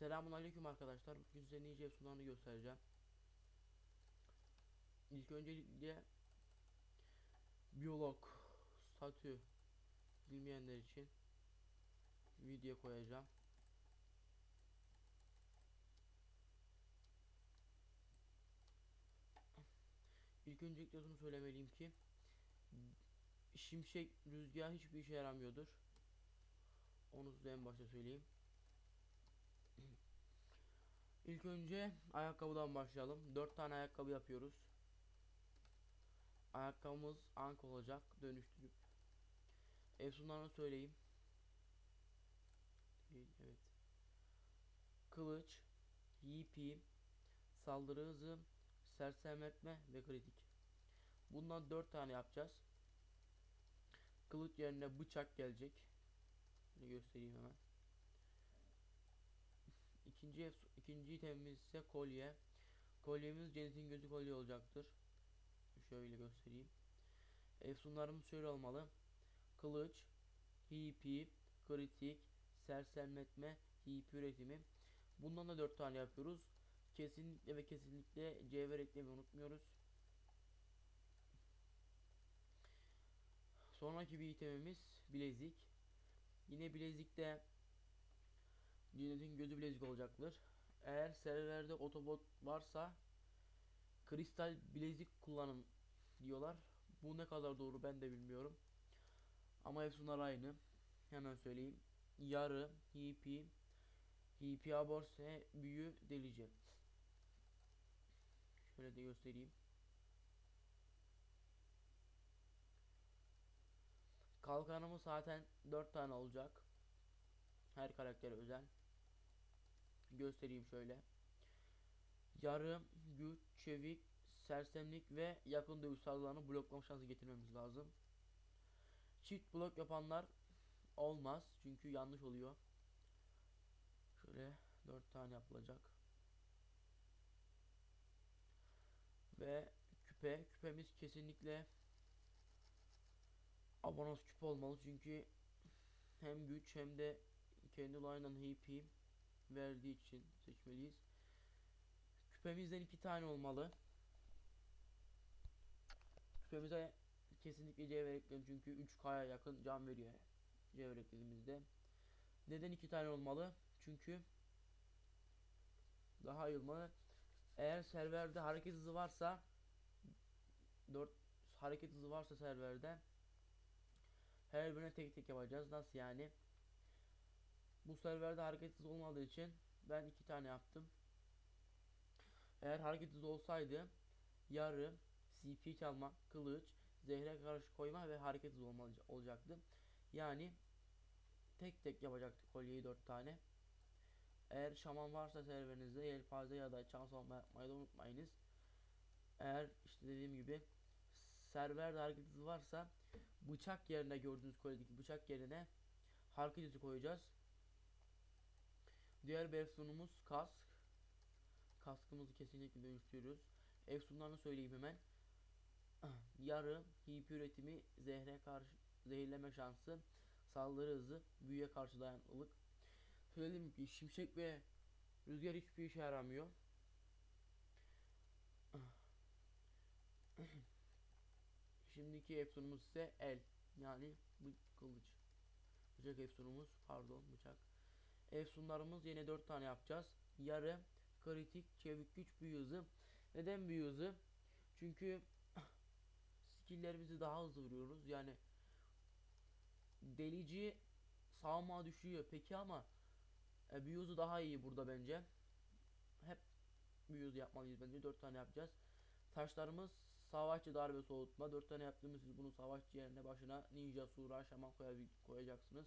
Selamun aleyküm arkadaşlar. Bugün size nice efsunlarını göstereceğim. İlk öncelikle biyolog statü bilmeyenler için video koyacağım. İlk öncelikle şunu söylemeliyim ki şimşek rüzgar hiçbir işe yaramıyordur. Onu size en başta söyleyeyim. İlk önce ayakkabıdan başlayalım. 4 tane ayakkabı yapıyoruz. Ayakkabımız ank olacak dönüştürüp. Efsunlarını söyleyeyim. Değil, evet. Kılıç, YP, saldırı hızı, sersemletme ve kritik. Bundan 4 tane yapacağız. Kılıç yerine bıçak gelecek. Bunu göstereyim hemen. İkinci ikinci itemimiz ise kolye. Kolyemiz Cennetin Gözü kolye olacaktır. Şöyle göstereyim. Efsunlarımız şöyle olmalı. Kılıç, HP, kritik, sersemletme, HP üretimi. Bundan da 4 tane yapıyoruz. Kesinlikle ve kesinlikle cevher eklemeyi unutmuyoruz. Sonraki bir itemimiz bilezik. Yine bilezikte Cennetin gözü bilezik olacaktır. Eğer serverde otobot varsa kristal bilezik kullanın diyorlar. Bu ne kadar doğru ben de bilmiyorum. Ama efsunlar aynı. Hemen söyleyeyim. Yarı, hipi, hipi aborse, büyü, delici. Şöyle de göstereyim. Kalkanımız zaten 4 tane olacak. Her karaktere özel. Göstereyim şöyle. Yarı, güç, çevik, sersemlik ve yakın dövüş saldırılarını bloklama şansı getirmemiz lazım. Çift blok yapanlar olmaz. Çünkü yanlış oluyor. Şöyle 4 tane yapılacak. Ve küpe. Küpemiz kesinlikle abonos küpe olmalı. Çünkü hem güç hem de kendi line'dan HP verdiği için seçmeliyiz. Küpemizden iki tane olmalı. Küpemize kesinlikle cevher ekleyelim çünkü 3K'ya yakın can veriyor cevher. Neden iki tane olmalı? Çünkü daha iyi olmalı. Eğer serverde hareket hızı varsa 4 hareket hızı varsa serverde her birine tek tek yapacağız. Nasıl yani? Bu serverde hareket hızı olmadığı için ben iki tane yaptım. Eğer hareket hızı olsaydı yarı, CP çalma, kılıç, zehre karşı koyma ve hareket hızı olmalı, olacaktı. Yani tek tek yapacaktık kolyeyi 4 tane. Eğer şaman varsa serverinizde yelpaze ya da çan savunma yapmayı da unutmayınız. Eğer işte dediğim gibi serverde hareket hızı varsa bıçak yerine gördüğünüz kolyedeki bıçak yerine hareket hızı koyacağız. Diğer bir efsunumuz kask. Kaskımızı kesinlikle dönüştürüyoruz. Efsunlarını söyleyeyim hemen. Yarı, hip üretimi, zehre karşı zehirleme şansı, saldırı hızı, büyüye karşı dayanıklılık. Söyledim ki şimşek ve rüzgar hiçbir işe yaramıyor. Şimdiki efsunumuz ise el. Yani bu kılıç. Bıçak efsunumuz pardon bıçak. Efsunlarımız yine 4 tane yapacağız. Yarı, kritik, çevik güç, büyü hızı. Neden büyü hızı? Çünkü skilllerimizi daha hızlı vuruyoruz. Yani delici savunma düşüyor peki ama e, büyü hızı daha iyi burada bence. Hep büyü hızı yapmalıyız bence. 4 tane yapacağız. Taşlarımız savaşçı darbe soğutma. 4 tane yaptığımız bunu savaşçı yerine başına ninja, sura, şaman koy koyacaksınız.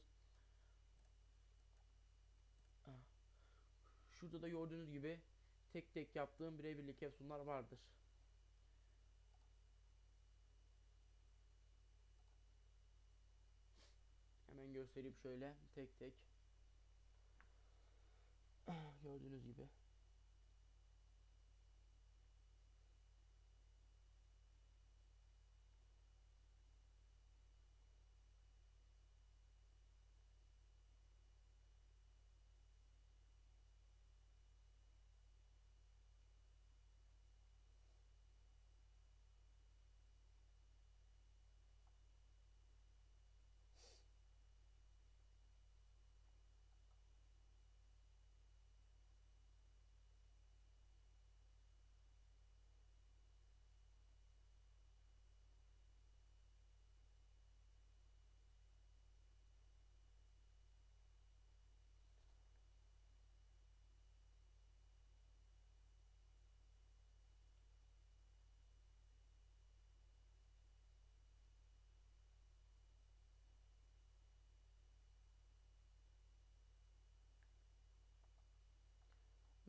Şurada da gördüğünüz gibi tek tek yaptığım birebirlik efsunlar vardır. Hemen göstereyim şöyle tek tek. Gördüğünüz gibi.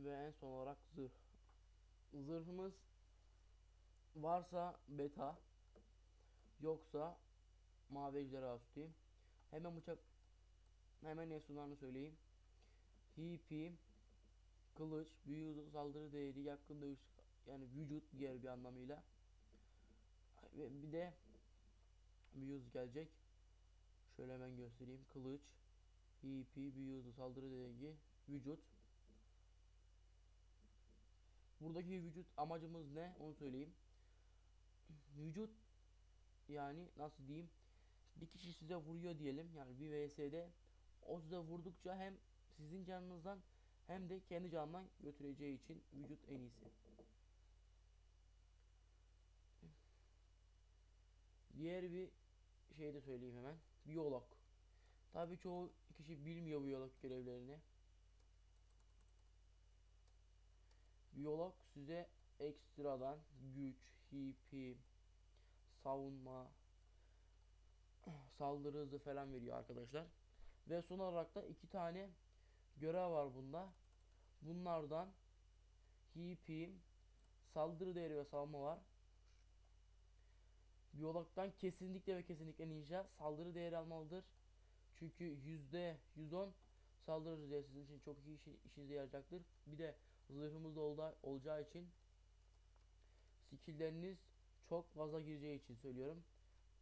Ve en son olarak zırh. Zırhımız varsa beta yoksa mavi ejderha üstüyüm. Hemen bıçak hemen efsunlarını söyleyeyim. HP kılıç, büyü saldırı değeri, yakın dövüş yani vücut diğer bir anlamıyla. Ve bir de büyü gelecek. Şöyle hemen göstereyim. Kılıç, HP, büyü saldırı değeri, vücut. Buradaki vücut amacımız ne? Onu söyleyeyim. Vücut yani nasıl diyeyim? Bir kişi size vuruyor diyelim. Yani bir VS'de o size vurdukça hem sizin canınızdan hem de kendi canından götüreceği için vücut en iyisi. Diğer bir şey de söyleyeyim hemen. Biyolog. Tabii çoğu kişi bilmiyor biyolog görevlerini. Biyolog size ekstradan güç, HP, savunma, saldırı hızı falan veriyor arkadaşlar. Ve son olarak da iki tane görev var bunda. Bunlardan HP, saldırı değeri ve savunma var. Biyologdan kesinlikle ve kesinlikle ninja saldırı değeri almalıdır. Çünkü yüzde 110 saldırı değeri sizin için çok iyi işi, işinize yarayacaktır. Bir de zırhımız da olacağı için skillleriniz çok fazla gireceği için söylüyorum.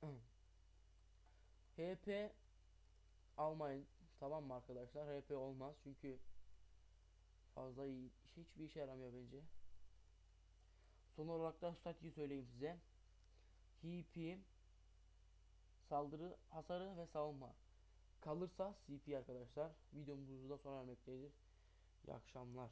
HP almayın. Tamam mı arkadaşlar? HP olmaz çünkü fazla iyi hiçbir işe yaramıyor bence. Son olarak da statistiği söyleyeyim size. HP saldırı, hasarı ve savunma. Kalırsa CP arkadaşlar. Videomuz burada sona ermektedir. İyi akşamlar.